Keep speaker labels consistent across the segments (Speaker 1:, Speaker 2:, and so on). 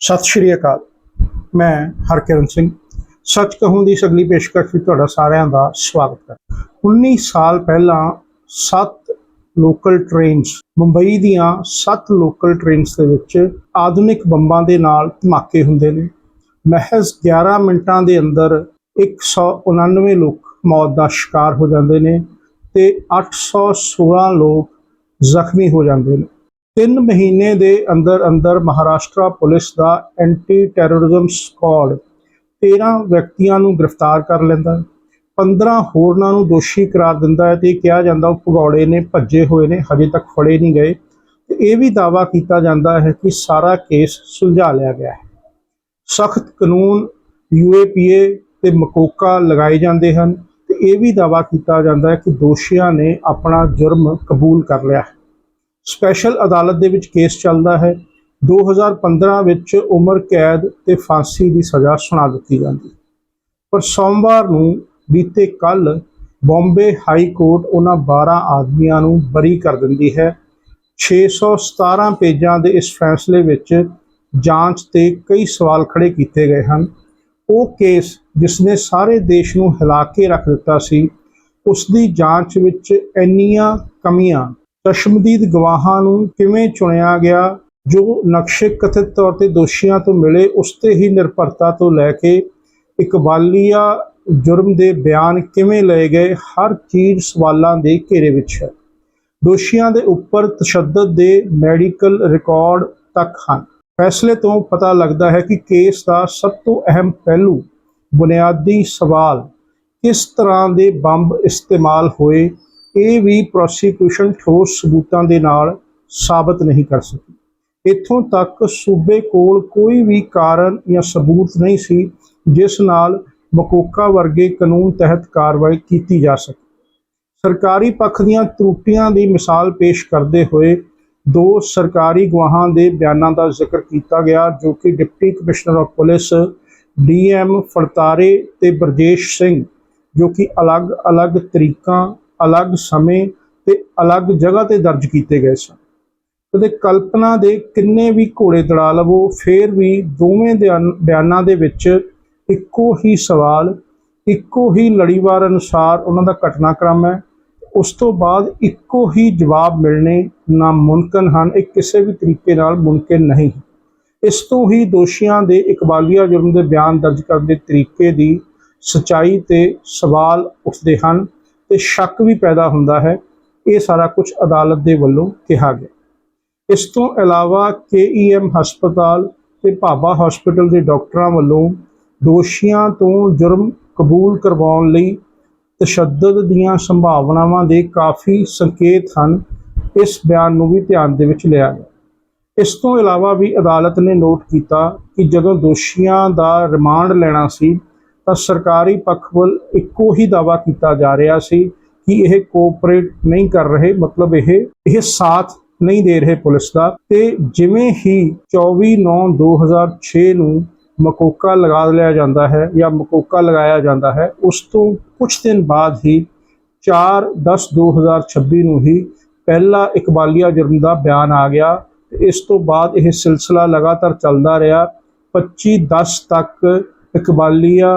Speaker 1: ਸਤਿ ਸ਼੍ਰੀ ਅਕਾਲ। ਮੈਂ ਹਰਕਿਰਨ ਸਿੰਘ। ਸੱਚ ਕਹੂੰ ਦੀ ਅਗਲੀ ਪੇਸ਼ਕਸ਼ ਵਿੱਚ ਤੁਹਾਡਾ ਸਾਰਿਆਂ ਦਾ ਸਵਾਗਤ ਹੈ। 19 ਸਾਲ ਪਹਿਲਾਂ 7 ਲੋਕਲ ਟ੍ਰੇਨਸ ਮੁੰਬਈ ਦੀਆਂ 7 ਲੋਕਲ ਟ੍ਰੇਨਸ ਦੇ ਵਿੱਚ ਆਧੁਨਿਕ ਬੰਬਾਂ ਦੇ ਨਾਲ ਧਮਾਕੇ ਹੁੰਦੇ ਨੇ। ਮਹਿਜ਼ 11 ਮਿੰਟਾਂ ਦੇ ਅੰਦਰ 199 ਲੋਕ ਮੌਤ ਦਾ ਸ਼ਿਕਾਰ ਹੋ ਜਾਂਦੇ ਨੇ ਤੇ 816 ਲੋਕ ਜ਼ਖਮੀ ਹੋ ਜਾਂਦੇ ਨੇ। ਤਿੰਨ ਮਹੀਨੇ ਦੇ ਅੰਦਰ ਅੰਦਰ ਮਹਾਰਾਸ਼ਟਰ ਪੁਲਿਸ ਦਾ ਐਂਟੀ ਟੈਰਰਿਜ਼ਮ ਸਕਾਡ 13 ਵਿਅਕਤੀਆਂ ਨੂੰ ਗ੍ਰਿਫਤਾਰ ਕਰ ਲੈਂਦਾ ਹੈ। 15 ਹੋਰਨਾਂ ਨੂੰ ਦੋਸ਼ੀ ਕਰਾਰ ਦਿੰਦਾ ਹੈ ਤੇ ਕਿਹਾ ਜਾਂਦਾ ਉਹ ਭਗੌੜੇ ਨੇ, ਭੱਜੇ ਹੋਏ ਨੇ, ਹਜੇ ਤੱਕ ਫੜੇ ਨਹੀਂ ਗਏ। ਤੇ ਇਹ ਵੀ ਦਾਵਾ ਕੀਤਾ ਜਾਂਦਾ ਹੈ ਕਿ ਸਾਰਾ ਕੇਸ ਸੁਲਝਾ ਲਿਆ ਗਿਆ ਹੈ। ਸਖਤ ਕਾਨੂੰਨ ਯੂਏਪੀਏ ਤੇ ਮਕੋਕਾ ਲਗਾਏ ਜਾਂਦੇ ਹਨ ਤੇ ਇਹ ਵੀ ਦਾਵਾ ਕੀਤਾ ਜਾਂਦਾ ਹੈ ਕਿ ਦੋਸ਼ੀਆਂ ਨੇ ਆਪਣਾ ਜੁਰਮ ਕਬੂਲ ਕਰ ਲਿਆ ਹੈ। ਸਪੈਸ਼ਲ ਅਦਾਲਤ ਦੇ ਵਿੱਚ ਕੇਸ ਚੱਲਦਾ ਹੈ। 2015 ਵਿੱਚ ਉਮਰ, ਕੈਦ ਤੇ ਫਾਂਸੀ ਦੀ ਸਜ਼ਾ ਸੁਣਾ ਦਿੱਤੀ ਜਾਂਦੀ। ਪਰ ਸੋਮਵਾਰ ਨੂੰ ਬੀਤੇ ਕੱਲ ਬੰਬੇ ਹਾਈ ਕੋਰਟ ਉਹਨਾਂ 12 ਆਦਮੀਆਂ ਨੂੰ ਬਰੀ ਕਰ ਦਿੰਦੀ ਹੈ। 617 ਪੇਜਾਂ ਦੇ ਇਸ ਫੈਸਲੇ ਵਿੱਚ ਜਾਂਚ ਤੇ ਕਈ ਸਵਾਲ ਖੜੇ ਕੀਤੇ ਗਏ ਹਨ। ਉਹ ਕੇਸ ਜਿਸ ਨੇ ਸਾਰੇ ਦੇਸ਼ ਨੂੰ ਹਿਲਾ ਕੇ ਰੱਖ ਦਿੱਤਾ ਸੀ, ਉਸ ਦੀ ਜਾਂਚ ਵਿੱਚ ਇੰਨੀਆਂ ਕਮੀਆਂ ਚਸ਼ਮਦੀਦ ਗਵਾਹਾਂ ਨੂੰ ਕਿਵੇਂ ਚੁਣਿਆ ਗਿਆ, ਜੋ ਨਕਸ਼ੇ ਕਥਿਤ ਤੌਰ ਤੇ ਦੋਸ਼ੀਆਂ ਤੋਂ ਮਿਲੇ, ਉਸ ਤੇ ਹੀ ਨਿਰਭਰਤਾ ਤੋਂ ਲੈ ਕੇ ਇਕਬਾਲੀਆ ਜੁਰਮ ਦੇ ਬਿਆਨ ਕਿਵੇਂ ਲਏ ਗਏ, ਹਰ ਚੀਜ਼ ਸਵਾਲਾਂ ਦੇ ਘੇਰੇ ਵਿੱਚ ਹੈ। ਦੋਸ਼ੀਆਂ ਦੇ ਉੱਪਰ ਤਸ਼ੱਦਦ ਦੇ ਮੈਡੀਕਲ ਰਿਕਾਰਡ ਤੱਕ ਹਨ। ਫੈਸਲੇ ਤੋਂ ਪਤਾ ਲੱਗਦਾ ਹੈ ਕਿ ਕੇਸ ਦਾ ਸਭ ਤੋਂ ਅਹਿਮ ਪਹਿਲੂ ਬੁਨਿਆਦੀ ਸਵਾਲ ਕਿਸ ਤਰ੍ਹਾਂ ਦੇ ਬੰਬ ਇਸਤੇਮਾਲ ਹੋਏ ਇਹ ਵੀ ਪ੍ਰੋਸੀਕਿਊਸ਼ਨ ਠੋਸ ਸਬੂਤਾਂ ਦੇ ਨਾਲ ਸਾਬਤ ਨਹੀਂ ਕਰ ਸਕੀ। ਇੱਥੋਂ ਤੱਕ ਸੂਬੇ ਕੋਲ ਕੋਈ ਵੀ ਕਾਰਨ ਜਾਂ ਸਬੂਤ ਨਹੀਂ ਸੀ ਜਿਸ ਨਾਲ ਮਕੋਕਾ ਵਰਗੇ ਕਾਨੂੰਨ ਤਹਿਤ ਕਾਰਵਾਈ ਕੀਤੀ ਜਾ ਸਕੇ। ਸਰਕਾਰੀ ਪੱਖ ਦੀਆਂ ਤਰੁੱਟੀਆਂ ਦੀ ਮਿਸਾਲ ਪੇਸ਼ ਕਰਦੇ ਹੋਏ ਦੋ ਸਰਕਾਰੀ ਗਵਾਹਾਂ ਦੇ ਬਿਆਨਾਂ ਦਾ ਜ਼ਿਕਰ ਕੀਤਾ ਗਿਆ, ਜੋ ਕਿ deputy commissioner of police D M Phadtare ਤੇ ਬਰਜੇਸ਼ ਸਿੰਘ, ਜੋ ਕਿ ਅਲੱਗ-ਅਲੱਗ ਤਰੀਕਾਂ ਅਲੱਗ ਸਮੇਂ ਤੇ ਅਲੱਗ ਜਗ੍ਹਾ ਤੇ ਦਰਜ ਕੀਤੇ ਗਏ ਸਨ। ਕਦੇ ਕਲਪਨਾ ਦੇ ਕਿੰਨੇ ਵੀ ਘੋੜੇ ਦੜਾ ਲਵੋ, ਫੇਰ ਵੀ ਦੋਵੇਂ ਬਿਆਨਾਂ ਦੇ ਵਿੱਚ ਇੱਕੋ ਹੀ ਸਵਾਲ, ਇੱਕੋ ਹੀ ਲੜੀਵਾਰ ਅਨੁਸਾਰ ਉਹਨਾਂ ਦਾ ਘਟਨਾਕ੍ਰਮ ਹੈ। ਉਸ ਤੋਂ ਬਾਅਦ ਇੱਕੋ ਹੀ ਜਵਾਬ ਮਿਲਣੇ ਨਾਮੁਮਕਿਨ ਹਨ, ਇਹ ਕਿਸੇ ਵੀ ਤਰੀਕੇ ਨਾਲ ਮੁਮਕਿਨ ਨਹੀਂ। ਇਸ ਤੋਂ ਹੀ ਦੋਸ਼ੀਆਂ ਦੇ ਇਕਬਾਲੀਆ ਜੁਰਮ ਦੇ ਬਿਆਨ ਦਰਜ ਕਰਨ ਦੇ ਤਰੀਕੇ ਦੀ ਸਚਾਈ ਤੇ ਸਵਾਲ ਉੱਠਦੇ ਹਨ। ਤੇ ਸ਼ੱਕ ਵੀ ਪੈਦਾ ਹੁੰਦਾ ਹੈ, ਇਹ ਸਾਰਾ ਕੁਝ ਅਦਾਲਤ ਦੇ ਵੱਲੋਂ ਕਿਹਾ ਗਿਆ। ਇਸ ਤੋਂ ਇਲਾਵਾ ਕੇਈਐਮ ਹਸਪਤਾਲ ਤੇ ਭਾਬਾ ਹਸਪੀਟਲ ਦੇ ਡਾਕਟਰਾਂ ਵੱਲੋਂ ਦੋਸ਼ੀਆਂ ਤੋਂ ਜੁਰਮ ਕਬੂਲ ਕਰਵਾਉਣ ਲਈ ਤਸ਼ੱਦਦ ਦੀਆਂ ਸੰਭਾਵਨਾਵਾਂ ਦੇ ਕਾਫੀ ਸੰਕੇਤ ਹਨ, ਇਸ ਬਿਆਨ ਨੂੰ ਵੀ ਧਿਆਨ ਦੇ ਵਿੱਚ ਲਿਆ ਗਿਆ। ਇਸ ਤੋਂ ਇਲਾਵਾ ਵੀ ਅਦਾਲਤ ਨੇ ਨੋਟ ਕੀਤਾ ਕਿ ਜਦੋਂ ਦੋਸ਼ੀਆਂ ਦਾ ਰਿਮਾਂਡ ਲੈਣਾ ਸੀ ਤਾਂ ਸਰਕਾਰੀ ਪੱਖ ਵੱਲ ਇੱਕੋ ਹੀ ਦਾਵਾ ਕੀਤਾ ਜਾ ਰਿਹਾ ਸੀ ਕਿ ਇਹ ਕੋਆਪਰੇਟ ਨਹੀਂ ਕਰ ਰਹੇ, ਮਤਲਬ ਇਹ ਇਹ ਸਾਥ ਨਹੀਂ ਦੇ ਰਹੇ ਪੁਲਿਸ ਦਾ। ਤੇ ਜਿਵੇਂ ਹੀ 24/9/2006 ਨੂੰ ਮਕੋਕਾ ਲਗਾ ਲਿਆ ਜਾਂਦਾ ਹੈ ਜਾਂ ਮਕੋਕਾ ਲਗਾਇਆ ਜਾਂਦਾ ਹੈ, ਉਸ ਤੋਂ ਕੁਝ ਦਿਨ ਬਾਅਦ ਹੀ 4/10/2026 ਨੂੰ ਹੀ ਪਹਿਲਾ ਇਕਬਾਲੀਆ ਜੁਰਮ ਦਾ ਬਿਆਨ ਆ ਗਿਆ। ਇਸ ਤੋਂ ਬਾਅਦ ਇਹ ਸਿਲਸਿਲਾ ਲਗਾਤਾਰ ਚੱਲਦਾ ਰਿਹਾ। 25/10 ਤੱਕ ਇਕਬਾਲੀਆ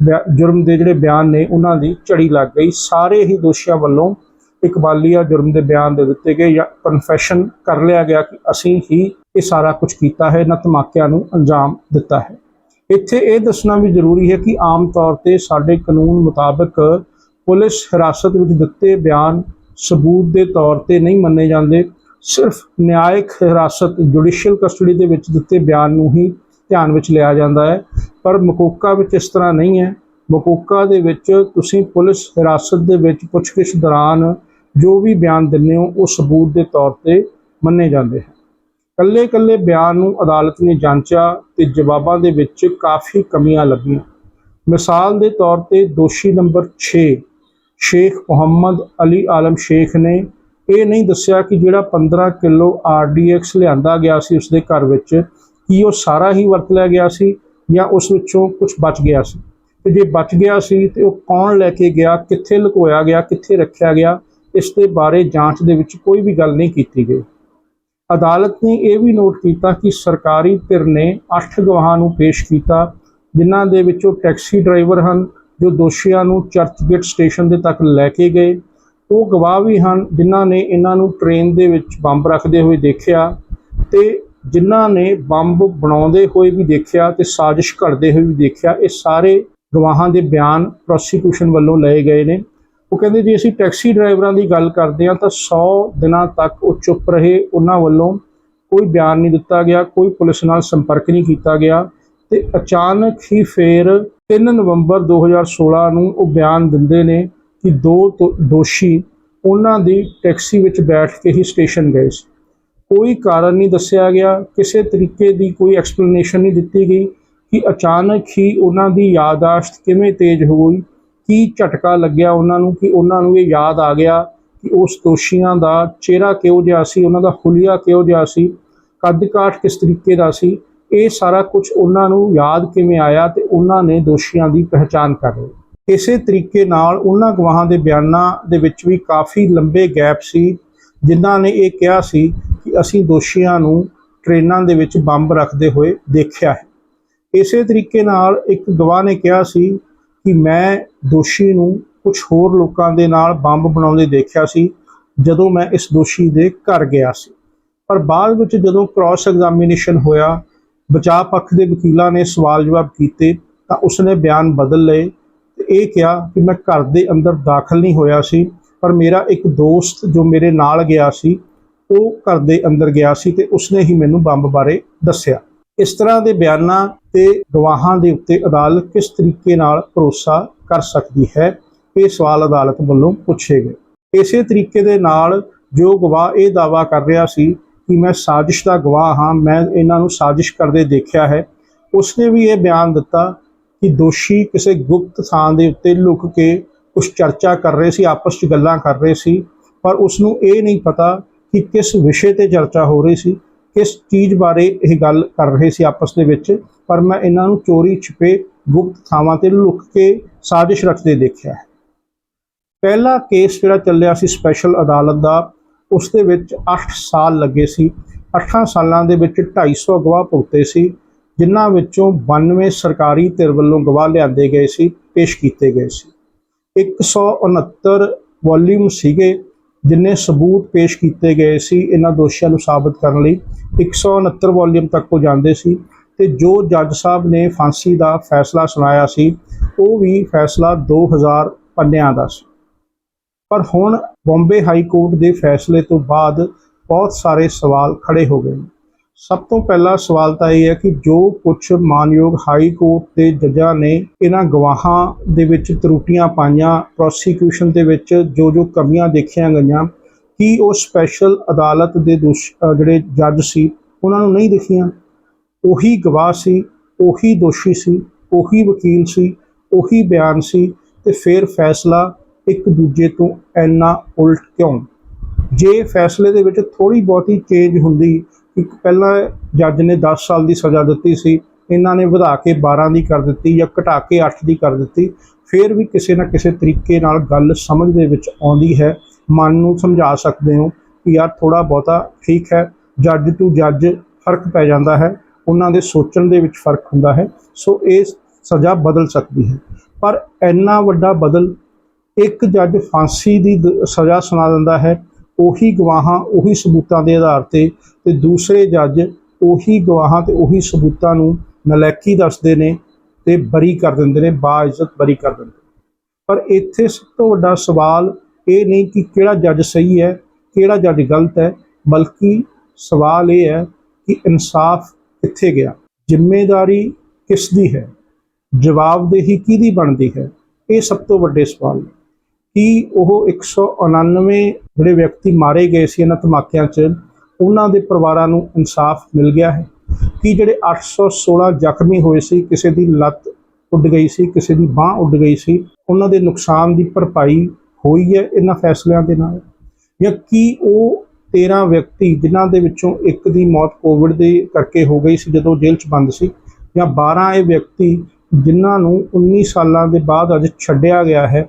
Speaker 1: ਜੁਰਮ ਦੇ ਜਿਹੜੇ ਬਿਆਨ ਨੇ, ਉਹਨਾਂ ਦੀ ਝੜੀ ਲੱਗ ਗਈ। ਸਾਰੇ ਹੀ ਦੋਸ਼ੀਆਂ ਵੱਲੋਂ ਇਕਬਾਲੀਆ ਜੁਰਮ ਦੇ ਬਿਆਨ ਦੇ ਦਿੱਤੇ ਗਏ ਜਾਂ ਕਨਫੈਸ਼ਨ ਕਰ ਲਿਆ ਗਿਆ ਕਿ ਅਸੀਂ ਹੀ ਇਹ ਸਾਰਾ ਕੁਝ ਕੀਤਾ ਹੈ, ਨਾ ਧਮਾਕਿਆਂ ਨੂੰ ਅੰਜਾਮ ਦਿੱਤਾ ਹੈ। ਇੱਥੇ ਇਹ ਦੱਸਣਾ ਵੀ ਜ਼ਰੂਰੀ ਹੈ ਕਿ ਆਮ ਤੌਰ ਤੇ ਸਾਡੇ ਕਾਨੂੰਨ ਮੁਤਾਬਕ ਪੁਲਿਸ ਹਿਰਾਸਤ ਵਿੱਚ ਦਿੱਤੇ ਬਿਆਨ ਸਬੂਤ ਦੇ ਤੌਰ ਤੇ ਨਹੀਂ ਮੰਨੇ ਜਾਂਦੇ। ਸਿਰਫ ਨਿਆਇਕ ਹਿਰਾਸਤ ਜੁਡੀਸ਼ੀਅਲ ਕਸਟਡੀ ਦੇ ਵਿੱਚ ਦਿੱਤੇ ਬਿਆਨ ਨੂੰ ਹੀ ਧਿਆਨ ਵਿੱਚ ਲਿਆ ਜਾਂਦਾ ਹੈ। ਪਰ ਮਕੋਕਾ ਵਿੱਚ ਇਸ ਤਰ੍ਹਾਂ ਨਹੀਂ ਹੈ। ਮਕੋਕਾ ਦੇ ਵਿੱਚ ਤੁਸੀਂ ਪੁਲਿਸ ਹਿਰਾਸਤ ਦੇ ਵਿੱਚ ਪੁੱਛਗਿੱਛ ਦੌਰਾਨ ਜੋ ਵੀ ਬਿਆਨ ਦਿੰਦੇ ਹੋ, ਉਹ ਸਬੂਤ ਦੇ ਤੌਰ ਤੇ ਮੰਨੇ ਜਾਂਦੇ ਹਨ। ਕੱਲੇ ਕੱਲੇ ਬਿਆਨ ਨੂੰ ਅਦਾਲਤ ਨੇ ਜਾਂਚਿਆ ਤੇ ਜਵਾਬਾਂ ਦੇ ਵਿੱਚ ਕਾਫੀ ਕਮੀਆਂ ਲੱਭੀਆਂ ਮਿਸਾਲ ਦੇ ਤੌਰ ਤੇ ਦੋਸ਼ੀ ਨੰਬਰ 6 ਸ਼ੇਖ ਮੁਹੰਮਦ ਅਲੀ ਆਲਮ ਸ਼ੇਖ ਨੇ ਇਹ ਨਹੀਂ ਦੱਸਿਆ ਕਿ ਜਿਹੜਾ 15 ਕਿਲੋ ਆਰਡੀਐਕਸ ਲਿਆਂਦਾ ਗਿਆ ਸੀ, ਉਸਦੇ ਘਰ ਵਿੱਚ ਕੀ ਉਹ ਸਾਰਾ ਹੀ ਵਰਤ ਲਿਆ ਗਿਆ ਸੀ ਜਾਂ ਉਸ ਵਿੱਚੋਂ ਕੁਝ ਬਚ ਗਿਆ ਸੀ। ਤੇ ਜੇ ਬਚ ਗਿਆ ਸੀ ਤੇ ਉਹ ਕੌਣ ਲੈ ਕੇ ਗਿਆ, ਕਿੱਥੇ ਲੁਕੋਇਆ ਗਿਆ, ਕਿੱਥੇ ਰੱਖਿਆ ਗਿਆ, ਇਸ ਦੇ ਬਾਰੇ ਜਾਂਚ ਦੇ ਵਿੱਚ ਕੋਈ ਵੀ ਗੱਲ ਨਹੀਂ ਕੀਤੀ ਗਈ। ਅਦਾਲਤ ਨੇ ਇਹ ਵੀ ਨੋਟ ਕੀਤਾ ਕਿ ਸਰਕਾਰੀ ਧਿਰ ਨੇ 8 ਗਵਾਹਾਂ ਨੂੰ ਪੇਸ਼ ਕੀਤਾ, ਜਿਨ੍ਹਾਂ ਦੇ ਵਿੱਚੋਂ ਟੈਕਸੀ ਡਰਾਈਵਰ ਹਨ, ਜੋ ਦੋਸ਼ੀਆਂ ਨੂੰ ਚਰਚਗੇਟ ਸਟੇਸ਼ਨ ਦੇ ਤੱਕ ਲੈ ਕੇ ਗਏ। ਉਹ ਗਵਾਹ ਵੀ ਹਨ, ਜਿਨ੍ਹਾਂ ਨੇ ਇਹਨਾਂ ਨੂੰ ਟ੍ਰੇਨ ਦੇ ਵਿੱਚ ਬੰਬ ਰੱਖਦੇ ਹੋਏ ਦੇਖਿਆ ਤੇ ਜਿਨ੍ਹਾਂ ਨੇ ਬੰਬ ਬਣਾਉਂਦੇ ਹੋਏ ਵੀ ਦੇਖਿਆ ਤੇ ਸਾਜ਼ਿਸ਼ ਘੜਦੇ ਹੋਏ ਵੀ ਦੇਖਿਆ, ਇਹ ਸਾਰੇ ਗਵਾਹਾਂ ਦੇ ਬਿਆਨ ਪ੍ਰੋਸੀਕਿਊਸ਼ਨ ਵੱਲੋਂ ਲਏ ਗਏ ਨੇ। ਉਹ ਕਹਿੰਦੇ, ਜੇ ਅਸੀਂ ਟੈਕਸੀ ਡਰਾਈਵਰਾਂ ਦੀ ਗੱਲ ਕਰਦੇ ਹਾਂ ਤਾਂ 100 ਦਿਨਾਂ ਤੱਕ ਉਹ ਚੁੱਪ ਰਹੇ। ਉਹਨਾਂ ਵੱਲੋਂ ਕੋਈ ਬਿਆਨ ਨਹੀਂ ਦਿੱਤਾ ਗਿਆ, ਕੋਈ ਪੁਲਿਸ ਨਾਲ ਸੰਪਰਕ ਨਹੀਂ ਕੀਤਾ ਗਿਆ ਤੇ ਅਚਾਨਕ ਹੀ ਫੇਰ 3 ਨਵੰਬਰ 2016 ਨੂੰ ਉਹ ਬਿਆਨ ਦਿੰਦੇ ਨੇ ਕਿ ਦੋ ਤੋ- ਦੋਸ਼ੀ ਉਹਨਾਂ ਦੀ ਟੈਕਸੀ ਵਿੱਚ ਬੈਠ ਕੇ ਹੀ ਸਟੇਸ਼ਨ ਗਏ ਸੀ। ਕੋਈ ਕਾਰਨ ਨਹੀਂ ਦੱਸਿਆ ਗਿਆ, ਕਿਸੇ ਤਰੀਕੇ ਦੀ ਕੋਈ ਐਕਸਪਲੇਨੇਸ਼ਨ ਨਹੀਂ ਦਿੱਤੀ ਗਈ ਕਿ ਅਚਾਨਕ ਹੀ ਉਹਨਾਂ ਦੀ ਯਾਦਾਸ਼ਤ ਕਿਵੇਂ ਤੇਜ਼ ਹੋ ਗਈ ਕੀ ਝਟਕਾ ਲੱਗਿਆ ਉਹਨਾਂ ਨੂੰ, ਕਿ ਉਹਨਾਂ ਨੂੰ ਇਹ ਯਾਦ ਆ ਗਿਆ ਕਿ ਉਸ ਦੋਸ਼ੀਆਂ ਦਾ ਚਿਹਰਾ ਕਿਹੋ ਜਿਹਾ ਸੀ, ਉਹਨਾਂ ਦਾ ਹੁਲੀਆ ਕਿਹੋ ਜਿਹਾ ਸੀ ਕੱਦ ਕਾਠ ਕਿਸ ਤਰੀਕੇ ਦਾ ਸੀ, ਇਹ ਸਾਰਾ ਕੁਝ ਉਹਨਾਂ ਨੂੰ ਯਾਦ ਕਿਵੇਂ ਆਇਆ ਤੇ ਉਹਨਾਂ ਨੇ ਦੋਸ਼ੀਆਂ ਦੀ ਪਹਿਚਾਣ ਕਰ ਲਈ। ਇਸੇ ਤਰੀਕੇ ਨਾਲ ਉਹਨਾਂ ਗਵਾਹਾਂ ਦੇ ਬਿਆਨਾਂ ਦੇ ਵਿੱਚ ਵੀ ਕਾਫੀ ਲੰਬੇ ਗੈਪ ਸੀ ਜਿਨ੍ਹਾਂ ਨੇ ਇਹ ਕਿਹਾ ਸੀ ਕਿ ਅਸੀਂ ਦੋਸ਼ੀਆਂ ਨੂੰ ਟ੍ਰੇਨਾਂ ਦੇ ਵਿੱਚ ਬੰਬ ਰੱਖਦੇ ਹੋਏ ਦੇਖਿਆ ਹੈ। ਇਸੇ ਤਰੀਕੇ ਨਾਲ ਇੱਕ ਗਵਾਹ ਨੇ ਕਿਹਾ ਸੀ ਕਿ ਮੈਂ ਦੋਸ਼ੀ ਨੂੰ ਕੁਝ ਹੋਰ ਲੋਕਾਂ ਦੇ ਨਾਲ ਬੰਬ ਬਣਾਉਂਦੇ ਦੇਖਿਆ ਸੀ ਜਦੋਂ ਮੈਂ ਇਸ ਦੋਸ਼ੀ ਦੇ ਘਰ ਗਿਆ ਸੀ। ਪਰ ਬਾਅਦ ਵਿੱਚ ਜਦੋਂ ਕ੍ਰਾਸ ਐਗਜ਼ਾਮੀਨੇਸ਼ਨ ਹੋਇਆ, ਬਚਾਅ ਪੱਖ ਦੇ ਵਕੀਲਾਂ ਨੇ ਸਵਾਲ ਜਵਾਬ ਕੀਤੇ ਤਾਂ ਉਸਨੇ ਬਿਆਨ ਬਦਲ ਲਏ ਤੇ ਇਹ ਕਿਹਾ ਕਿ ਮੈਂ ਘਰ ਦੇ ਅੰਦਰ ਦਾਖਲ ਨਹੀਂ ਹੋਇਆ ਸੀ ਪਰ ਮੇਰਾ ਇੱਕ ਦੋਸਤ ਜੋ ਮੇਰੇ ਨਾਲ ਗਿਆ ਸੀ, ਉਹ ਘਰ ਦੇ ਅੰਦਰ ਗਿਆ ਸੀ ਤੇ ਉਸਨੇ ਹੀ ਮੈਨੂੰ ਬੰਬ ਬਾਰੇ ਦੱਸਿਆ। ਇਸ ਤਰ੍ਹਾਂ ਦੇ ਬਿਆਨਾਂ ਤੇ ਗਵਾਹਾਂ ਦੇ ਉੱਤੇ ਅਦਾਲਤ ਕਿਸ ਤਰੀਕੇ ਨਾਲ ਭਰੋਸਾ ਕਰ ਸਕਦੀ ਹੈ, ਇਹ ਸਵਾਲ ਅਦਾਲਤ ਵੱਲੋਂ ਪੁੱਛੇ ਗਏ। ਇਸੇ ਤਰੀਕੇ ਦੇ ਨਾਲ ਜੋ ਗਵਾਹ ਇਹ ਦਾਵਾ ਕਰ ਰਿਹਾ ਸੀ ਕਿ ਮੈਂ ਸਾਜ਼ਿਸ਼ ਦਾ ਗਵਾਹ ਹਾਂ, ਮੈਂ ਇਹਨਾਂ ਨੂੰ ਸਾਜ਼ਿਸ਼ ਕਰਦੇ ਦੇਖਿਆ ਹੈ, ਉਸਨੇ ਵੀ ਇਹ ਬਿਆਨ ਦਿੱਤਾ ਕਿ ਦੋਸ਼ੀ ਕਿਸੇ ਗੁਪਤ ਥਾਂ ਦੇ ਉੱਤੇ ਲੁਕ ਕੇ ਕੁਝ ਚਰਚਾ ਕਰ ਰਹੇ ਸੀ, ਆਪਸ 'ਚ ਗੱਲਾਂ ਕਰ ਰਹੇ ਸੀ, ਪਰ ਉਸ ਨੂੰ ਇਹ ਨਹੀਂ ਪਤਾ ਕਿ ਕਿਸ ਵਿਸ਼ੇ ਤੇ ਚਰਚਾ ਹੋ ਰਹੀ ਸੀ, ਕਿਸ ਚੀਜ਼ ਬਾਰੇ ਇਹ ਗੱਲ ਕਰ ਰਹੇ ਸੀ ਆਪਸ ਦੇ ਵਿੱਚ, ਪਰ ਮੈਂ ਇਹਨਾਂ ਨੂੰ ਚੋਰੀ ਛਿਪੇ ਗੁਪਤ ਥਾਵਾਂ ਤੇ ਲੁਕ ਕੇ ਸਾਜ਼ਿਸ਼ ਰਚਦੇ ਦੇਖਿਆ ਹੈ। ਪਹਿਲਾ ਕੇਸ ਜਿਹੜਾ ਚੱਲਿਆ ਸੀ ਸਪੈਸ਼ਲ ਅਦਾਲਤ ਦਾ, ਉਸ ਦੇ ਵਿੱਚ 8 ਸਾਲ ਲੱਗੇ ਸੀ। 8 ਸਾਲਾਂ ਦੇ ਵਿੱਚ 250 ਗਵਾਹ ਭੁਗਤੇ ਸੀ, ਜਿਨ੍ਹਾਂ ਵਿੱਚੋਂ 92 ਸਰਕਾਰੀ ਧਿਰ ਵੱਲੋਂ ਗਵਾਹ ਲਿਆਂਦੇ ਗਏ ਸੀ, ਪੇਸ਼ ਕੀਤੇ ਗਏ ਸੀ। 169 ਵੋਲਿਊਮ ਸੀਗੇ, ਜਿੰਨੇ ਸਬੂਤ ਪੇਸ਼ ਕੀਤੇ ਗਏ ਸੀ ਇਹਨਾਂ ਦੋਸ਼ੀਆਂ ਨੂੰ ਸਾਬਤ ਕਰਨ ਲਈ। 169 ਵੋਲਿਊਮ ਤੱਕ ਉਹ ਜਾਂਦੇ ਸੀ ਤੇ ਜੋ ਜੱਜ ਸਾਹਿਬ ਨੇ ਫਾਂਸੀ ਦਾ ਫੈਸਲਾ ਸੁਣਾਇਆ ਸੀ, ਉਹ ਵੀ ਫੈਸਲਾ 2000 ਪੰਨਿਆਂ ਦਾ ਸੀ। ਪਰ ਹੁਣ ਬੰਬੇ ਹਾਈ ਕੋਰਟ ਦੇ ਫੈਸਲੇ ਤੋਂ ਬਾਅਦ ਬਹੁਤ ਸਾਰੇ ਸਵਾਲ ਖੜੇ ਹੋ ਗਏ ਨੇ। ਸਭ ਤੋਂ ਪਹਿਲਾ ਸਵਾਲ ਤਾਂ ਇਹ ਹੈ ਕਿ ਜੋ ਕੁਝ ਮਾਨਯੋਗ ਹਾਈ ਕੋਰਟ ਦੇ ਜੱਜਾਂ ਨੇ ਇਹਨਾਂ ਗਵਾਹਾਂ ਦੇ ਵਿੱਚ ਤਰੁੱਟੀਆਂ ਪਾਈਆਂ ਪ੍ਰੋਸੀਕਿਊਸ਼ਨ ਦੇ ਵਿੱਚ ਜੋ ਜੋ ਕਮੀਆਂ ਦੇਖੀਆਂ ਗਈਆਂ, ਕੀ ਉਹ ਸਪੈਸ਼ਲ ਅਦਾਲਤ ਦੇ ਦੋਸ਼ ਜਿਹੜੇ ਜੱਜ ਸੀ, ਉਹਨਾਂ ਨੂੰ ਨਹੀਂ ਦਿਖੀਆਂ? ਉਹੀ ਗਵਾਹ ਸੀ, ਉਹੀ ਦੋਸ਼ੀ ਸੀ, ਉਹੀ ਵਕੀਲ ਸੀ, ਉਹੀ ਬਿਆਨ ਸੀ ਤੇ ਫਿਰ ਫੈਸਲਾ ਇੱਕ ਦੂਜੇ ਤੋਂ ਇੰਨਾ ਉਲਟ ਕਿਉਂ? ਜੇ ਫੈਸਲੇ ਦੇ ਵਿੱਚ ਥੋੜੀ ਬਹੁਤੀ ਚੇਂਜ ਹੁੰਦੀ ਇੱਕ ਪਹਿਲਾਂ ਜੱਜ ਨੇ 10 ਸਾਲ ਦੀ ਸਜ਼ਾ ਦਿੱਤੀ ਸੀ, ਇਹਨਾਂ ਨੇ ਵਧਾ ਕੇ 12 ਦੀ ਕਰ ਦਿੱਤੀ ਜਾਂ ਘਟਾ ਕੇ 8 ਦੀ ਕਰ ਦਿੱਤੀ। ਫਿਰ ਵੀ ਕਿਸੇ ਨਾ ਕਿਸੇ ਤਰੀਕੇ ਨਾਲ ਗੱਲ ਸਮਝ ਦੇ ਵਿੱਚ ਆਉਂਦੀ ਹੈ। ਮਨ ਨੂੰ ਸਮਝਾ ਸਕਦੇ ਹੋ ਕਿ ਯਾਰ ਥੋੜਾ ਬਹੁਤਾ ਠੀਕ ਹੈ, ਜੱਜ ਟੂ ਜੱਜ ਫ਼ਰਕ ਪੈ ਜਾਂਦਾ ਹੈ, ਉਹਨਾਂ ਦੇ ਸੋਚਣ ਦੇ ਵਿੱਚ ਫ਼ਰਕ ਹੁੰਦਾ ਹੈ। ਸੋ ਇਹ ਸਜ਼ਾ ਬਦਲ ਸਕਦੀ ਹੈ। ਪਰ ਇੰਨਾ ਵੱਡਾ ਬਦਲ ਇੱਕ ਜੱਜ ਫਾਂਸੀ ਦੀ ਦ- ਸਜ਼ਾ ਸੁਣਾ ਦਿੰਦਾ ਹੈ। ਉਹੀ ਗਵਾਹਾਂ, ਉਹੀ ਸਬੂਤਾਂ ਦੇ ਆਧਾਰ ਤੇ ਤੇ ਦੂਸਰੇ ਜੱਜ ਉਹੀ ਗਵਾਹਾਂ ਤੇ ਉਹੀ ਸਬੂਤਾਂ ਨੂੰ ਨਲੈਕੀ ਦੱਸਦੇ ਨੇ ਤੇ ਬਰੀ ਕਰ ਦਿੰਦੇ ਨੇ, ਬਾਇਜ਼ਤ ਬਰੀ ਕਰ ਦਿੰਦੇ ਨੇ। ਪਰ ਇੱਥੇ ਸਭ ਤੋਂ ਵੱਡਾ ਸਵਾਲ ਇਹ ਨਹੀਂ ਕਿ ਕਿਹੜਾ ਜੱਜ ਸਹੀ ਹੈ, ਕਿਹੜਾ ਜੱਜ ਗਲਤ ਹੈ, ਬਲਕਿ ਸਵਾਲ ਇਹ ਹੈ ਕਿ ਇਨਸਾਫ ਕਿੱਥੇ ਗਿਆ ਜ਼ਿੰਮੇਵਾਰੀ ਕਿਸ ਦੀ ਹੈ, ਜਵਾਬਦੇਹੀ ਕਿਹਦੀ ਬਣਦੀ ਹੈ, ਇਹ ਸਭ ਤੋਂ ਵੱਡੇ ਸਵਾਲ ਨੇ ਕਿ ਉਹ 199 ਜਿਹੜੇ ਵਿਅਕਤੀ ਮਾਰੇ ਗਏ ਸੀ ਇਹਨਾਂ ਧਮਾਕਿਆਂ 'ਚ, ਉਹਨਾਂ ਦੇ ਪਰਿਵਾਰਾਂ ਨੂੰ ਇਨਸਾਫ ਮਿਲ ਗਿਆ ਹੈ। ਕਿ ਜਿਹੜੇ 816 ਜ਼ਖਮੀ ਹੋਏ ਸੀ, ਕਿਸੇ ਦੀ ਲੱਤ ਉੱਡ ਗਈ ਸੀ, ਕਿਸੇ ਦੀ ਬਾਹ ਉੱਡ ਗਈ ਸੀ, ਉਹਨਾਂ ਦੇ ਨੁਕਸਾਨ ਦੀ ਭਰਪਾਈ ਹੋਈ ਹੈ ਇਹਨਾਂ ਫੈਸਲਿਆਂ ਦੇ ਨਾਲ? ਜਾਂ ਕੀ ਉਹ 13 ਵਿਅਕਤੀ ਜਿਨ੍ਹਾਂ ਦੇ ਵਿੱਚੋਂ ਇੱਕ ਦੀ ਮੌਤ ਕੋਵਿਡ ਦੇ ਕਰਕੇ ਹੋ ਗਈ ਸੀ, ਜਦੋਂ ਜੇਲ੍ਹ 'ਚ ਬੰਦ ਸੀ, ਜਾਂ 12 ਇਹ ਵਿਅਕਤੀ ਜਿਨ੍ਹਾਂ ਨੂੰ 19 ਸਾਲਾਂ ਦੇ ਬਾਅਦ ਅੱਜ ਛੱਡਿਆ ਗਿਆ ਹੈ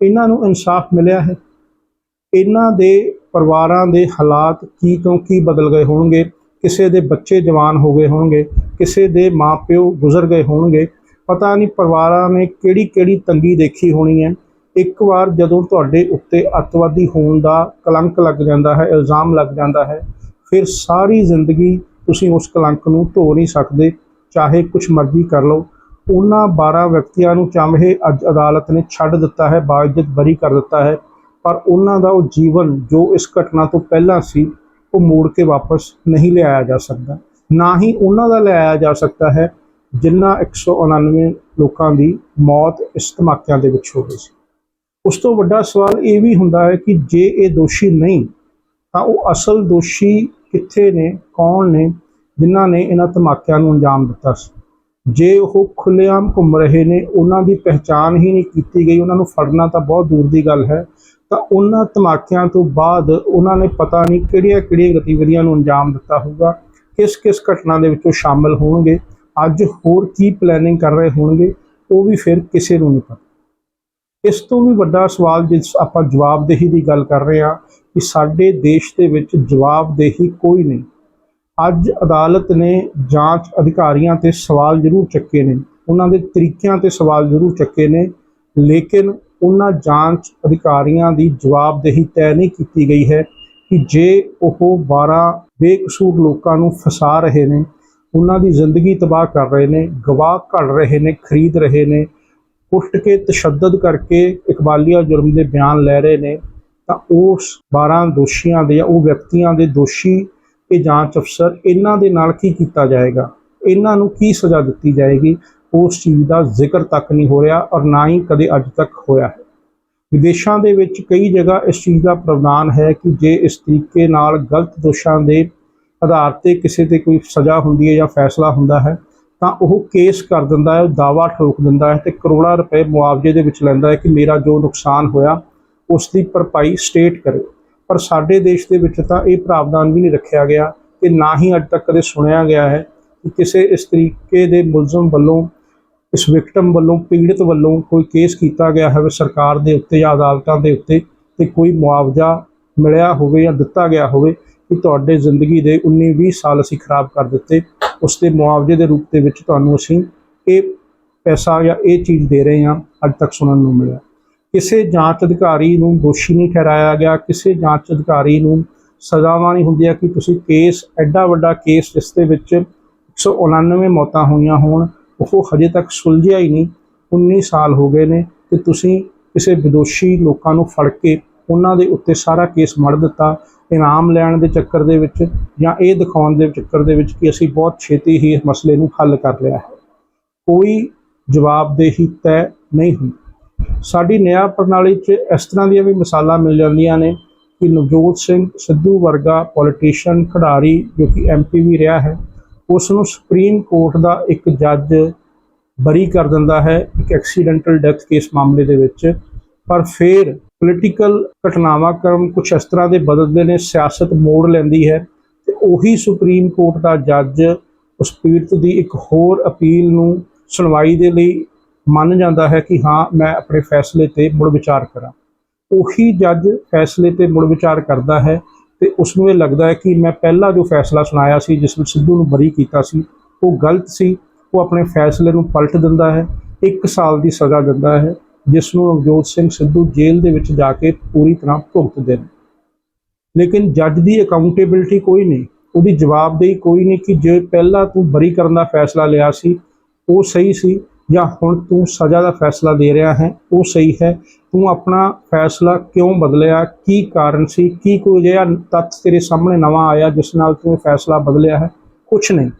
Speaker 1: ਇਹਨਾਂ ਨੂੰ ਇਨਸਾਫ ਮਿਲਿਆ ਹੈ। ਇਹਨਾਂ ਦੇ ਪਰਿਵਾਰਾਂ ਦੇ ਹਾਲਾਤ ਕੀ ਤੋਂ ਕੀ ਬਦਲ ਗਏ ਹੋਣਗੇ? ਕਿਸੇ ਦੇ ਬੱਚੇ ਜਵਾਨ ਹੋ ਗਏ ਹੋਣਗੇ, ਕਿਸੇ ਦੇ ਮਾਪਿਓ ਗੁਜ਼ਰ ਗਏ ਹੋਣਗੇ। ਪਤਾ ਨਹੀਂ ਪਰਿਵਾਰਾਂ ਨੇ ਕਿਹੜੀ ਕਿਹੜੀ ਤੰਗੀ ਦੇਖੀ ਹੋਣੀ ਹੈ। ਇੱਕ ਵਾਰ ਜਦੋਂ ਤੁਹਾਡੇ ਉੱਤੇ ਅੱਤਵਾਦੀ ਹੋਣ ਦਾ ਕਲੰਕ ਲੱਗ ਜਾਂਦਾ ਹੈ, ਇਲਜ਼ਾਮ ਲੱਗ ਜਾਂਦਾ ਹੈ, ਫਿਰ ਸਾਰੀ ਜ਼ਿੰਦਗੀ ਤੁਸੀਂ ਉਸ ਕਲੰਕ ਨੂੰ ਧੋ ਨਹੀਂ ਸਕਦੇ। ਚਾਹੇ ਕੁਝ ਮਰਜ਼ੀ ਕਰ ਲਓ। ਉਹਨਾਂ 12 ਵਿਅਕਤੀਆਂ ਨੂੰ ਚਾਹੇ ਅੱਜ ਅਦਾਲਤ ਨੇ ਛੱਡ ਦਿੱਤਾ ਹੈ ਬਾਇਜ਼ਤ ਬਰੀ ਕਰ ਦਿੱਤਾ ਹੈ। ਪਰ ਉਹਨਾਂ ਦਾ ਉਹ ਜੀਵਨ ਜੋ ਇਸ ਘਟਨਾ ਤੋਂ ਪਹਿਲਾਂ ਸੀ, ਉਹ ਮੋੜ ਕੇ ਵਾਪਸ ਨਹੀਂ ਲਿਆਇਆ ਜਾ ਸਕਦਾ। ਨਾ ਹੀ ਉਹਨਾਂ ਦਾ ਲਿਆਇਆ ਜਾ ਸਕਦਾ ਹੈ ਜਿਨ੍ਹਾਂ 199 ਲੋਕਾਂ ਦੀ ਮੌਤ ਇਸ ਧਮਾਕਿਆਂ ਦੇ ਵਿੱਚ ਹੋ ਗਈ ਸੀ। ਉਸ ਤੋਂ ਵੱਡਾ ਸਵਾਲ ਇਹ ਵੀ ਹੁੰਦਾ ਹੈ ਕਿ ਜੇ ਇਹ ਦੋਸ਼ੀ ਨਹੀਂ, ਤਾਂ ਉਹ ਅਸਲ ਦੋਸ਼ੀ ਕਿੱਥੇ ਨੇ, ਕੌਣ ਨੇ, ਜਿਨ੍ਹਾਂ ਨੇ ਇਹਨਾਂ ਧਮਾਕਿਆਂ ਨੂੰ ਅੰਜਾਮ ਦਿੱਤਾ ਸੀ? ਜੇ ਉਹ ਖੁੱਲ੍ਹੇਆਮ ਘੁੰਮ ਰਹੇ ਨੇ, ਉਹਨਾਂ ਦੀ ਪਹਿਚਾਣ ਹੀ ਨਹੀਂ ਕੀਤੀ ਗਈ, ਉਹਨਾਂ ਨੂੰ ਫੜਨਾ ਤਾਂ ਬਹੁਤ ਦੂਰ ਦੀ ਗੱਲ ਹੈ। ਤਾਂ ਉਹਨਾਂ ਧਮਾਕਿਆਂ ਤੋਂ ਬਾਅਦ ਉਹਨਾਂ ਨੇ ਪਤਾ ਨਹੀਂ ਕਿਹੜੀਆਂ ਕਿਹੜੀਆਂ ਗਤੀਵਿਧੀਆਂ ਨੂੰ ਅੰਜਾਮ ਦਿੱਤਾ ਹੋਊਗਾ, ਕਿਸ ਕਿਸ ਘਟਨਾ ਦੇ ਵਿੱਚ ਉਹ ਸ਼ਾਮਲ ਹੋਣਗੇ, ਅੱਜ ਹੋਰ ਕੀ ਪਲੈਨਿੰਗ ਕਰ ਰਹੇ ਹੋਣਗੇ, ਉਹ ਵੀ ਫਿਰ ਕਿਸੇ ਨੂੰ ਨਹੀਂ ਪਤਾ। ਇਸ ਤੋਂ ਵੀ ਵੱਡਾ ਸਵਾਲ ਜਿਸ ਆਪਾਂ ਜਵਾਬਦੇਹੀ ਦੀ ਗੱਲ ਕਰ ਰਹੇ ਹਾਂ, ਕਿ ਸਾਡੇ ਦੇਸ਼ ਦੇ ਵਿੱਚ ਜਵਾਬਦੇਹੀ ਕੋਈ ਨਹੀਂ। ਅੱਜ ਅਦਾਲਤ ਨੇ ਜਾਂਚ ਅਧਿਕਾਰੀਆਂ ਤੇ ਸਵਾਲ ਜ਼ਰੂਰ ਚੱਕੇ ਨੇ। ਉਹਨਾਂ ਦੇ ਤਰੀਕਿਆਂ ਤੇ ਸਵਾਲ ਜ਼ਰੂਰ ਚੱਕੇ ਨੇ, ਲੇਕਿਨ ਉਹਨਾਂ ਜਾਂਚ ਅਧਿਕਾਰੀਆਂ ਦੀ ਜਵਾਬਦੇਹੀ ਤੈਅ ਨਹੀਂ ਕੀਤੀ ਗਈ ਹੈ ਕਿ ਜੇ ਉਹ 12 ਬੇਕਸੂਰ ਲੋਕਾਂ ਨੂੰ ਫਸਾ ਰਹੇ ਨੇ, ਉਹਨਾਂ ਦੀ ਜ਼ਿੰਦਗੀ ਤਬਾਹ ਕਰ ਰਹੇ ਨੇ, ਗਵਾਹ ਘੜ ਰਹੇ ਨੇ, ਖਰੀਦ ਰਹੇ ਨੇ ਕੁੱਟ ਕੇ ਤਸ਼ੱਦਦ ਕਰਕੇ ਇਕਬਾਲੀਆ ਜੁਰਮ ਦੇ ਬਿਆਨ ਲੈ ਰਹੇ ਨੇ, ਤਾਂ ਉਸ 12 ਦੋਸ਼ੀਆਂ ਦੇ ਜਾਂ ਉਹ ਵਿਅਕਤੀਆਂ ਦੇ ਦੋਸ਼ੀ ਇਹ ਜਾਂਚ ਅਫਸਰ ਇਹਨਾਂ ਦੇ ਨਾਲ ਕੀ ਕੀਤਾ ਜਾਏਗਾ? ਇਹਨਾਂ ਨੂੰ ਕੀ ਸਜ਼ਾ ਦਿੱਤੀ ਜਾਏਗੀ? ਉਸ ਚੀਜ਼ ਦਾ ਜ਼ਿਕਰ ਤੱਕ ਨਹੀਂ ਹੋ ਰਿਹਾ ਔਰ ਨਾ ਹੀ ਕਦੇ ਅੱਜ ਤੱਕ ਹੋਇਆ ਹੈ। ਵਿਦੇਸ਼ਾਂ ਦੇ ਵਿੱਚ ਕਈ ਜਗ੍ਹਾ ਇਸ ਚੀਜ਼ ਦਾ ਪ੍ਰਵਾਨ ਹੈ ਕਿ ਜੇ ਇਸ ਤਰੀਕੇ ਨਾਲ ਗਲਤ ਦੋਸ਼ਾਂ ਦੇ ਆਧਾਰ ਤੇ ਕਿਸੇ ਤੇ ਕੋਈ ਸਜ਼ਾ ਹੁੰਦੀ ਹੈ ਜਾਂ ਫੈਸਲਾ ਹੁੰਦਾ ਹੈ, ਤਾਂ ਉਹ ਕੇਸ ਕਰ ਦਿੰਦਾ ਹੈ ਦਾਵਾ ਠੋਕ ਦਿੰਦਾ ਹੈ ਤੇ ਕਰੋੜਾਂ ਰੁਪਏ ਮੁਆਵਜ਼ੇ ਦੇ ਵਿੱਚ ਲੈਂਦਾ ਹੈ ਕਿ ਮੇਰਾ ਜੋ ਨੁਕਸਾਨ ਹੋਇਆ, ਉਸ ਦੀ ਭਰਪਾਈ ਸਟੇਟ ਕਰੇ। ਪਰ ਸਾਡੇ ਦੇਸ਼ ਦੇ ਵਿੱਚ ਤਾਂ ਇਹ ਪ੍ਰਾਵਧਾਨ ਵੀ ਨਹੀਂ ਰੱਖਿਆ ਗਿਆ ਤੇ ਨਾ ਹੀ ਅੱਜ ਤੱਕ ਕਦੇ ਸੁਣਿਆ ਗਿਆ ਹੈ ਕਿ ਕਿਸੇ ਇਸ ਤਰੀਕੇ ਦੇ ਮੁਲਜ਼ਮ ਵੱਲੋਂ, ਇਸ ਵਿਕਟਮ ਵੱਲੋਂ, ਪੀੜਤ ਵੱਲੋਂ ਕੋਈ ਕੇਸ ਕੀਤਾ ਗਿਆ ਹੋਵੇ ਸਰਕਾਰ ਦੇ ਉੱਤੇ ਜਾਂ ਅਦਾਲਤਾਂ ਦੇ ਉੱਤੇ ਤੇ ਕੋਈ ਮੁਆਵਜ਼ਾ ਮਿਲਿਆ ਹੋਵੇ ਜਾਂ ਦਿੱਤਾ ਗਿਆ ਹੋਵੇ ਕਿ ਤੁਹਾਡੇ ਜ਼ਿੰਦਗੀ ਦੇ 19 20 ਸਾਲ ਅਸੀਂ ਖਰਾਬ ਕਰ ਦਿੱਤੇ, ਉਸ ਦੇ ਮੁਆਵਜ਼ੇ ਦੇ ਰੂਪ ਦੇ ਵਿੱਚ ਤੁਹਾਨੂੰ ਅਸੀਂ ਇਹ ਪੈਸਾ ਜਾਂ ਇਹ ਚੀਜ਼ ਦੇ ਰਹੇ ਹਾਂ, ਅੱਜ ਤੱਕ ਸੁਣਨ ਨੂੰ ਮਿਲਿਆ। ਕਿਸੇ ਜਾਂਚ ਅਧਿਕਾਰੀ ਨੂੰ ਦੋਸ਼ੀ ਨਹੀਂ ਠਹਿਰਾਇਆ ਗਿਆ, ਕਿਸੇ ਜਾਂਚ ਅਧਿਕਾਰੀ ਨੂੰ ਸਜ਼ਾਵਾਂ ਨਹੀਂ ਹੁੰਦੀਆਂ ਕਿ ਤੁਸੀਂ ਕੇਸ, ਐਡਾ ਵੱਡਾ ਕੇਸ ਜਿਸ ਦੇ ਵਿੱਚ 199 ਮੌਤਾਂ ਹੋਈਆਂ ਹੋਣ, ਉਹ ਹਜੇ ਤੱਕ ਸੁਲਝਿਆ ਹੀ ਨਹੀਂ 19 ਸਾਲ ਹੋ ਗਏ ਨੇ ਤੇ ਤੁਸੀਂ ਕਿਸੇ ਵਿਦੋਸ਼ੀ ਲੋਕਾਂ ਨੂੰ ਫੜ ਕੇ ਉਹਨਾਂ ਦੇ ਉੱਤੇ ਸਾਰਾ ਕੇਸ ਮੜ ਦਿੱਤਾ, ਇਨਾਮ ਲੈਣ ਦੇ ਚੱਕਰ ਦੇ ਵਿੱਚ ਜਾਂ ਇਹ ਦਿਖਾਉਣ ਦੇ ਚੱਕਰ ਦੇ ਵਿੱਚ ਕਿ ਅਸੀਂ ਬਹੁਤ ਛੇਤੀ ਹੀ ਇਸ ਮਸਲੇ ਨੂੰ ਹੱਲ ਕਰ ਲਿਆ ਹੈ। ਕੋਈ ਜਵਾਬਦੇਹੀ ਤੈਅ ਨਹੀਂ ਹੁੰਦੀ। ਸਾਡੀ ਨਿਆਂ ਪ੍ਰਣਾਲੀ 'ਚ ਇਸ ਤਰ੍ਹਾਂ ਦੀਆਂ ਵੀ ਮਿਸਾਲਾਂ ਮਿਲ ਜਾਂਦੀਆਂ ਨੇ ਕਿ ਨਵਜੋਤ ਸਿੰਘ ਸਿੱਧੂ ਵਰਗਾ ਪੋਲੀਟੀਸ਼ੀਅਨ ਖਿਡਾਰੀ ਜੋ ਕਿ ਐਮਪੀ ਵੀ ਰਿਹਾ ਹੈ ਉਸ ਨੂੰ ਸੁਪਰੀਮ ਕੋਰਟ ਦਾ ਇੱਕ ਜੱਜ ਬਰੀ ਕਰ ਦਿੰਦਾ ਹੈ ਇੱਕ ਐਕਸੀਡੈਂਟਲ ਡੈਥ ਕੇਸ ਮਾਮਲੇ ਦੇ ਵਿੱਚ। ਪਰ ਫਿਰ ਪੋਲੀਟੀਕਲ ਘਟਨਾਵਾਂ ਕਰਮ ਕੁਝ ਇਸ ਤਰ੍ਹਾਂ ਦੇ ਬਦਲਦੇ ਨੇ, ਸਿਆਸਤ ਮੋੜ ਲੈਂਦੀ ਹੈ ਤੇ ਉਹੀ ਸੁਪਰੀਮ ਕੋਰਟ ਦਾ ਜੱਜ ਉਸ ਪੀੜਤ ਦੀ ਇੱਕ ਹੋਰ ਅਪੀਲ ਨੂੰ ਸੁਣਵਾਈ ਦੇ ਲਈ ਮੰਨ ਜਾਂਦਾ ਹੈ ਕਿ ਹਾਂ, ਮੈਂ ਆਪਣੇ ਫੈਸਲੇ ਤੇ ਮੁੜ ਵਿਚਾਰ ਕਰਾਂ। ਉਹੀ ਜੱਜ ਫੈਸਲੇ ਤੇ ਮੁੜ ਵਿਚਾਰ ਕਰਦਾ ਹੈ ਤੇ ਉਸ ਨੂੰ ਇਹ ਲੱਗਦਾ ਹੈ ਕਿ ਮੈਂ ਪਹਿਲਾਂ ਜੋ ਫੈਸਲਾ ਸੁਣਾਇਆ ਸੀ, ਜਿਸ ਵਿੱਚ ਸਿੱਧੂ ਨੂੰ ਬਰੀ ਕੀਤਾ ਸੀ, ਉਹ ਗਲਤ ਸੀ। ਉਹ ਆਪਣੇ ਫੈਸਲੇ ਨੂੰ ਪਲਟ ਦਿੰਦਾ ਹੈ 1 ਸਾਲ ਦੀ ਸਜ਼ਾ ਦਿੰਦਾ ਹੈ, ਜਿਸ ਨੂੰ ਨਵਜੋਤ ਸਿੰਘ ਸਿੱਧੂ ਜੇਲ੍ਹ ਦੇ ਵਿੱਚ ਜਾ ਕੇ ਪੂਰੀ ਤਰ੍ਹਾਂ ਭੁਗਤਦੇ ਨੇ ਲੇਕਿਨ ਜੱਜ ਦੀ ਅਕਾਊਂਟੇਬਿਲਟੀ ਕੋਈ ਨਹੀਂ। ਉਹਦੀ ਜਵਾਬਦੇਹੀ ਕੋਈ ਨਹੀਂ ਕਿ ਜੇ ਪਹਿਲਾਂ ਤੂੰ ਬਰੀ ਕਰਨ ਦਾ ਫੈਸਲਾ ਲਿਆ ਸੀ, ਉਹ ਸਹੀ ਸੀ ਜਾਂ ਹੁਣ ਤੂੰ ਸਜ਼ਾ ਦਾ ਫੈਸਲਾ ਦੇ ਰਿਹਾ ਹੈ, ਉਹ ਸਹੀ ਹੈ। ਤੂੰ ਆਪਣਾ ਫੈਸਲਾ ਕਿਉਂ ਬਦਲਿਆ? ਕੀ ਕਾਰਨ ਸੀ? ਕੀ ਕੋਈ ਅਜਿਹਾ ਤੱਥ ਤੇਰੇ ਸਾਹਮਣੇ ਨਵਾਂ ਆਇਆ ਜਿਸ ਨਾਲ ਤੂੰ ਫੈਸਲਾ ਬਦਲਿਆ ਹੈ? ਕੁਝ ਨਹੀਂ।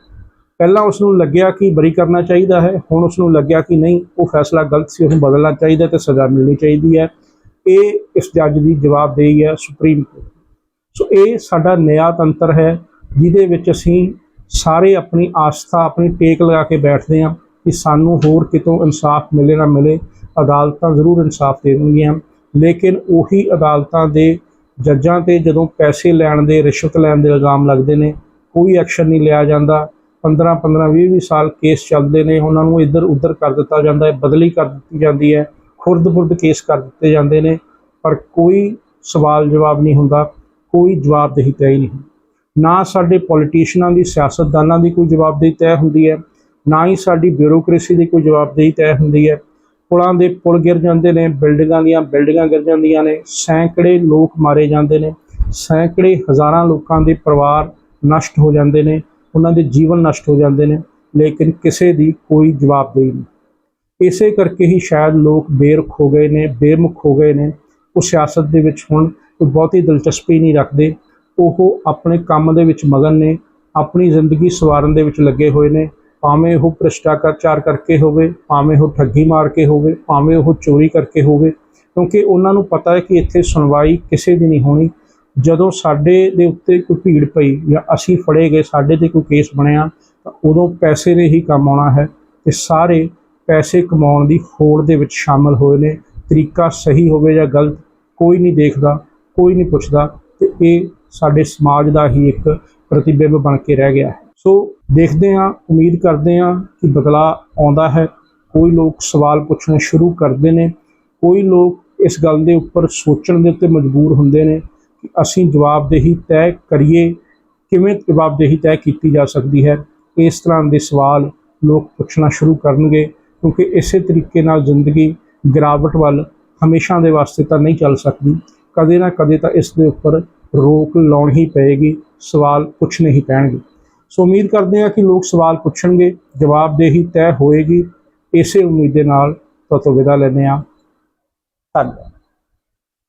Speaker 1: ਪਹਿਲਾਂ ਉਸ ਨੂੰ ਲੱਗਿਆ ਕਿ ਬਰੀ ਕਰਨਾ ਚਾਹੀਦਾ ਹੈ, ਹੁਣ ਉਸ ਨੂੰ ਲੱਗਿਆ ਕਿ ਨਹੀਂ, ਉਹ ਫੈਸਲਾ ਗਲਤ ਸੀ, ਉਹਨੂੰ ਬਦਲਣਾ ਚਾਹੀਦਾ ਤੇ ਸਜ਼ਾ ਮਿਲਣੀ ਚਾਹੀਦੀ ਹੈ। ਇਹ ਇਸ ਜੱਜ ਦੀ ਜਵਾਬਦੇਹੀ ਹੈ, ਸੁਪਰੀਮ ਕੋਰਟ। ਸੋ ਇਹ ਸਾਡਾ ਨਿਆਂ ਤੰਤਰ ਹੈ, ਜਿਹਦੇ ਵਿੱਚ ਅਸੀਂ ਸਾਰੇ ਆਪਣੀ ਆਸਥਾ, ਆਪਣੀ ਟੇਕ ਲਗਾ ਕੇ ਬੈਠਦੇ ਹਾਂ। ਕਿ ਸਾਨੂੰ ਹੋਰ ਕਿਤੋਂ ਇਨਸਾਫ ਮਿਲੇ ਨਾ ਮਿਲੇ, ਅਦਾਲਤਾਂ ਜ਼ਰੂਰ ਇਨਸਾਫ ਦੇ ਦੇਣਗੀਆਂ ਲੇਕਿਨ ਉਹੀ ਅਦਾਲਤਾਂ ਦੇ ਜੱਜਾਂ ਤੇ ਜਦੋਂ ਪੈਸੇ ਲੈਣ ਦੇ, ਰਿਸ਼ਵਤ ਲੈਣ ਦੇ ਇਲਜ਼ਾਮ ਲੱਗਦੇ ਨੇ, ਕੋਈ ਐਕਸ਼ਨ ਨਹੀਂ ਲਿਆ ਜਾਂਦਾ। 15 15 20 20 ਸਾਲ ਕੇਸ ਚੱਲਦੇ ਨੇ, ਉਹਨਾਂ ਨੂੰ ਇੱਧਰ ਉੱਧਰ ਕਰ ਦਿੱਤਾ ਜਾਂਦਾ ਹੈ, ਬਦਲੀ ਕਰ ਦਿੱਤੀ ਜਾਂਦੀ ਹੈ ਖੁਰਦ-ਬੁਰਦ ਕੇਸ ਕਰ ਦਿੱਤੇ ਜਾਂਦੇ ਨੇ, ਪਰ ਕੋਈ ਸਵਾਲ ਜਵਾਬ ਨਹੀਂ ਹੁੰਦਾ, ਕੋਈ ਜਵਾਬਦੇਹੀ ਤੈਅ ਨਹੀਂ ਨਾ ਸਾਡੇ ਪੋਲੀਟੀਸ਼ੀਅਨਾਂ ਦੀ, ਸਿਆਸਤਦਾਨਾਂ ਦੀ ਕੋਈ ਜਵਾਬਦੇਹੀ ਤੈਅ ਹੁੰਦੀ ਹੈ ਨਾ ਹੀ ਸਾਡੀ ਬਿਊਰੋਕ੍ਰੇਸੀ ਦੀ ਕੋਈ ਜਵਾਬਦੇਹੀ ਤੈਅ ਹੁੰਦੀ ਹੈ। ਪੁਲਾਂ ਦੇ ਪੁਲ ਗਿਰ ਜਾਂਦੇ ਨੇ, ਬਿਲਡਿੰਗਾਂ ਦੀਆਂ ਬਿਲਡਿੰਗਾਂ ਗਿਰ ਜਾਂਦੀਆਂ ਨੇ, ਸੈਂਕੜੇ ਲੋਕ ਮਾਰੇ ਜਾਂਦੇ ਨੇ, ਸੈਂਕੜੇ ਹਜ਼ਾਰਾਂ ਲੋਕਾਂ ਦੇ ਪਰਿਵਾਰ ਨਸ਼ਟ ਹੋ ਜਾਂਦੇ ਨੇ, ਉਹਨਾਂ ਦੇ ਜੀਵਨ ਨਸ਼ਟ ਹੋ ਜਾਂਦੇ ਨੇ, ਲੇਕਿਨ ਕਿਸੇ ਦੀ ਕੋਈ ਜਵਾਬਦੇਹੀ ਨਹੀਂ। ਇਸੇ ਕਰਕੇ ਹੀ ਸ਼ਾਇਦ ਲੋਕ ਬੇਰੁਖ ਹੋ ਗਏ ਨੇ, ਬੇਮੁਖ ਹੋ ਗਏ ਨੇ। ਉਹ ਸਿਆਸਤ ਦੇ ਵਿੱਚ ਹੁਣ ਕੋਈ ਬਹੁਤੀ ਦਿਲਚਸਪੀ ਨਹੀਂ ਰੱਖਦੇ। ਉਹ ਆਪਣੇ ਕੰਮ ਦੇ ਵਿੱਚ ਮਗਨ ਨੇ, ਆਪਣੀ ਜ਼ਿੰਦਗੀ ਸਵਾਰਨ ਦੇ ਵਿੱਚ ਲੱਗੇ ਹੋਏ ਨੇ। ਭਾਵੇਂ ਉਹ ਭ੍ਰਿਸ਼ਟਾਚਾਰ ਕਰਕੇ ਹੋਵੇ, ਭਾਵੇਂ ਉਹ ਠੱਗੀ ਮਾਰ ਕੇ ਹੋਵੇ, ਭਾਵੇਂ ਉਹ ਚੋਰੀ ਕਰਕੇ ਹੋਵੇ, ਕਿਉਂਕਿ ਉਹਨਾਂ ਨੂੰ ਪਤਾ ਹੈ ਕਿ ਇੱਥੇ ਸੁਣਵਾਈ ਕਿਸੇ ਦੀ ਨਹੀਂ ਹੋਣੀ। ਜਦੋਂ ਸਾਡੇ ਦੇ ਉੱਤੇ ਕੋਈ ਭੀੜ ਪਈ ਜਾਂ ਅਸੀਂ ਫੜੇ ਗਏ, ਸਾਡੇ ਤੇ ਕੋਈ ਕੇਸ ਬਣਿਆ, ਤਾਂ ਉਦੋਂ ਪੈਸੇ ਨੇ ਹੀ ਕੰਮ ਆਉਣਾ ਹੈ ਤੇ ਸਾਰੇ ਪੈਸੇ ਕਮਾਉਣ ਦੀ ਹੋੜ ਦੇ ਵਿੱਚ ਸ਼ਾਮਲ ਹੋਏ ਨੇ। ਤਰੀਕਾ ਸਹੀ ਹੋਵੇ ਜਾਂ ਗਲਤ, ਕੋਈ ਨਹੀਂ ਦੇਖਦਾ, ਕੋਈ ਨਹੀਂ ਪੁੱਛਦਾ ਤੇ ਇਹ ਸਾਡੇ ਸਮਾਜ ਦਾ ਹੀ ਇੱਕ ਪ੍ਰਤੀਬਿੰਬ ਬਣ ਕੇ ਰਹਿ ਗਿਆ ਹੈ। ਸੋ ਦੇਖਦੇ ਹਾਂ, ਉਮੀਦ ਕਰਦੇ ਹਾਂ ਕਿ ਬਦਲਾਅ ਆਉਂਦਾ ਹੈ। ਕੋਈ ਲੋਕ ਸਵਾਲ ਪੁੱਛਣੇ ਸ਼ੁਰੂ ਕਰਦੇ ਨੇ। ਕੋਈ ਲੋਕ ਇਸ ਗੱਲ ਦੇ ਉੱਪਰ ਸੋਚਣ ਦੇ ਉੱਤੇ ਮਜਬੂਰ ਹੁੰਦੇ ਨੇ ਕਿ ਅਸੀਂ ਜਵਾਬਦੇਹੀ ਤੈਅ ਕਰੀਏ। ਕਿਵੇਂ ਜਵਾਬਦੇਹੀ ਤੈਅ ਕੀਤੀ ਜਾ ਸਕਦੀ ਹੈ? ਇਸ ਤਰ੍ਹਾਂ ਦੇ ਸਵਾਲ ਲੋਕ ਪੁੱਛਣਾ ਸ਼ੁਰੂ ਕਰਨਗੇ ਕਿਉਂਕਿ ਇਸੇ ਤਰੀਕੇ ਨਾਲ ਜ਼ਿੰਦਗੀ ਗਿਰਾਵਟ ਵੱਲ ਹਮੇਸ਼ਾ ਦੇ ਵਾਸਤੇ ਤਾਂ ਨਹੀਂ ਚੱਲ ਸਕਦੀ। ਕਦੇ ਨਾ ਕਦੇ ਤਾਂ ਇਸ ਦੇ ਉੱਪਰ ਰੋਕ ਲਾਉਣੀ ਹੀ ਪਏਗੀ। ਸਵਾਲ ਪੁੱਛਣੇ ਹੀ ਪੈਣਗੇ। ਸੋ ਉਮੀਦ ਕਰਦੇ ਹਾਂ ਕਿ ਲੋਕ ਸਵਾਲ ਪੁੱਛਣਗੇ, ਜਵਾਬਦੇਹੀ ਤੈਅ ਹੋਏਗੀ। ਇਸੇ ਉਮੀਦ ਦੇ ਨਾਲ ਤੁਹਾਨੂੰ ਵਿਦਾ ਲੈਂਦੇ ਹਾਂ। ਧੰਨਵਾਦ।